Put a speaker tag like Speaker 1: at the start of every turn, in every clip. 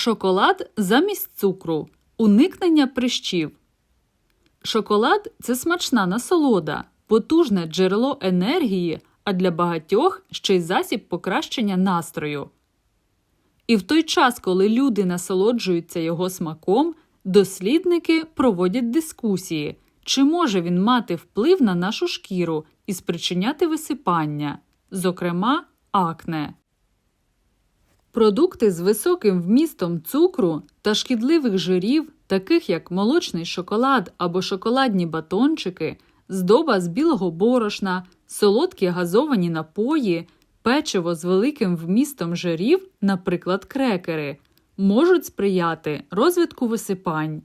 Speaker 1: Шоколад замість цукру. Уникнення прищів. Шоколад це смачна насолода, потужне джерело енергії, а для багатьох ще й засіб покращення настрою. І в той час, коли люди насолоджуються його смаком, дослідники проводять дискусії, чи може він мати вплив на нашу шкіру і спричиняти висипання, зокрема акне. Продукти з високим вмістом цукру та шкідливих жирів, таких як молочний шоколад або шоколадні батончики, здоба з білого борошна, солодкі газовані напої, печиво з великим вмістом жирів, наприклад, крекери, можуть сприяти розвитку висипань.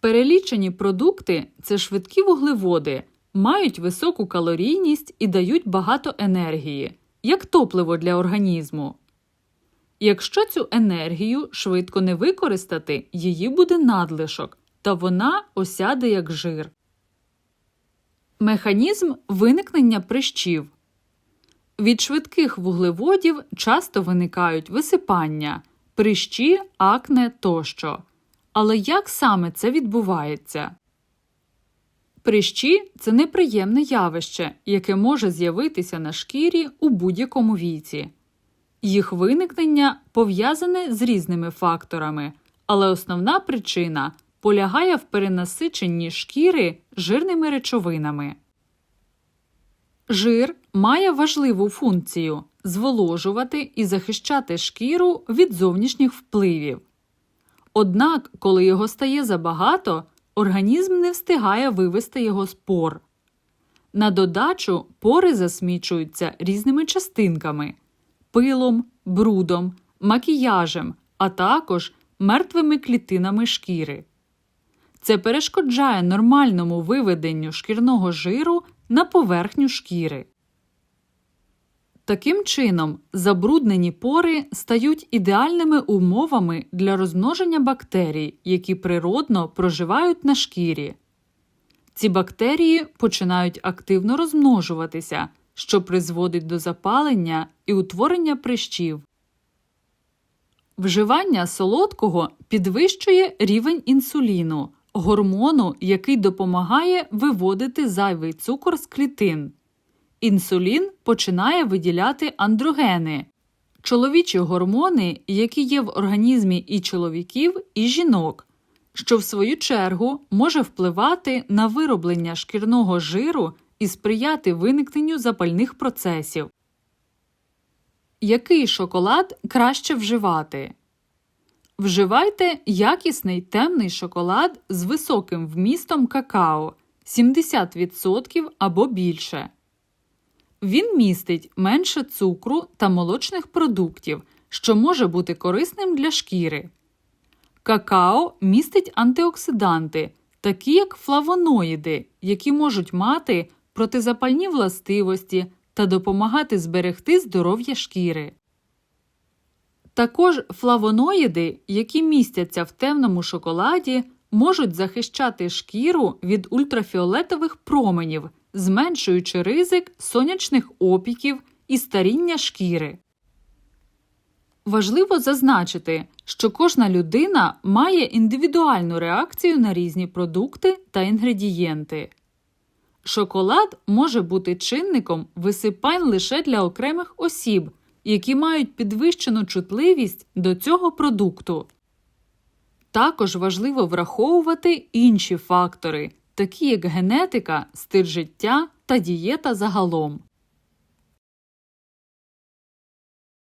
Speaker 1: Перелічені продукти це швидкі вуглеводи, мають високу калорійність і дають багато енергії, як топливо для організму. Якщо цю енергію швидко не використати, її буде надлишок, та вона осяде як жир. Механізм виникнення прищів. Від швидких вуглеводів часто виникають висипання, прищі, акне тощо. Але як саме це відбувається? Прищі це неприємне явище, яке може з'явитися на шкірі у будь-якому віці. Їх виникнення пов'язане з різними факторами, але основна причина полягає в перенасиченні шкіри жирними речовинами. Жир має важливу функцію зволожувати і захищати шкіру від зовнішніх впливів. Однак, коли його стає забагато, організм не встигає вивести його з пор. На додачу пори засмічуються різними частинками пилом, брудом, макіяжем, а також мертвими клітинами шкіри. Це перешкоджає нормальному виведенню шкірного жиру на поверхню шкіри. Таким чином, забруднені пори стають ідеальними умовами для розмноження бактерій, які природно проживають на шкірі. Ці бактерії починають активно розмножуватися, що призводить до запалення і утворення прищів. Вживання солодкого підвищує рівень інсуліну, гормону, який допомагає виводити зайвий цукор з клітин. Інсулін починає виділяти андрогени чоловічі гормони, які є в організмі і чоловіків, і жінок, що в свою чергу може впливати на вироблення шкірного жиру і сприяти виникненню запальних процесів. Який шоколад краще вживати? Вживайте якісний темний шоколад з високим вмістом какао 70% або більше. Він містить менше цукру та молочних продуктів, що може бути корисним для шкіри. Какао містить антиоксиданти, такі як флавоноїди, які можуть мати протизапальні властивості та допомагати зберегти здоров'я шкіри. Також флавоноїди, які містяться в темному шоколаді, можуть захищати шкіру від ультрафіолетових променів, зменшуючи ризик сонячних опіків і старіння шкіри. Важливо зазначити, що кожна людина має індивідуальну реакцію на різні продукти та інгредієнти. Шоколад може бути чинником висипань лише для окремих осіб, які мають підвищену чутливість до цього продукту. Також важливо враховувати інші фактори, такі як генетика, стиль життя та дієта загалом.